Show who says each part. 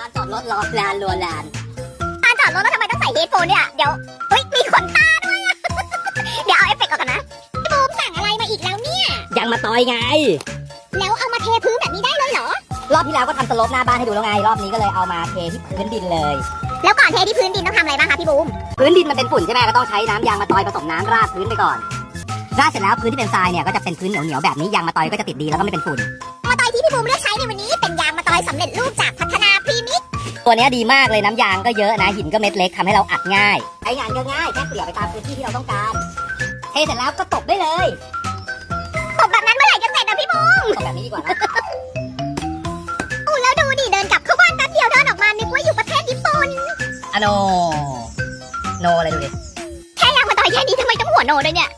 Speaker 1: รอลานรัวลาน
Speaker 2: ตานจอดรถแล้วทำไมต้องใส่เฮดโฟนเนี่ย เดี๋ยวเฮ้ยมีขนตาด้วยอะ เดี๋ยวเอาเอฟเฟกต์ออกกันนะพี่บูมสั่งอะไรมาอีกแล้วเนี่ย
Speaker 1: ยังมาต่อยไง
Speaker 2: แล้วเอามาเทพื้นแบบนี้ได้เลยเหรอ
Speaker 1: รอบที่แล้วก็ทำสโลปหน้าบ้านให้ดูแล้วไง รอบนี้ก็เลยเอามาเทที่พื้นดินเลย
Speaker 2: แล้วก่อนเทที่พื้นดินต้องทำอะไรบ้างคะพี่บูม
Speaker 1: พื้นดินมันเป็นฝุ่นใช่ไหมก็ต้องใช้น้ำยางมาตอยผสมน้ำราดพื้นไปก่อน ราดเสร็จแล้วพื้นที่เป็นทรายเนี่ยก็จะเป็นพื้นเหนียวๆแบบนี้ยางมาตอยก็จะติดดีแล้วก็ไม่เป็นฝุ่น
Speaker 2: มาตอยที่พี่บูมเลือกใช้ในวันนี้เป็นยางมาตอยสำเร็จรูปจากพัฒนาพรีมิก
Speaker 1: ตัวเนี้ยดีมากเลยน้ำยางก็เยอะนะหินก็เม็ดเล็กทำให้เราอัดง่ายใช้งานก็ง่ายแค่เกลี่ยไปตามพื้นที่ที่เราต้องการเทเสร็จแล้วก็ตบได้เลย
Speaker 2: ตบแบบนั้นเมื่อไหร่จะเสร็จอะพี่บูม
Speaker 1: ตบแบบนี้ดีกว่านะ
Speaker 2: อู้แล้วดูดิเดินกลับเข้าบ้านแป๊บเดียวเดินออกมานึกว่าอยู่ประเทศญี่ปุ่น
Speaker 1: อะโนโนอะไรดูดิ
Speaker 2: แค่ยางมาตอยแค่นี้ทำไมต้องหัวโนด้วยเนี่ย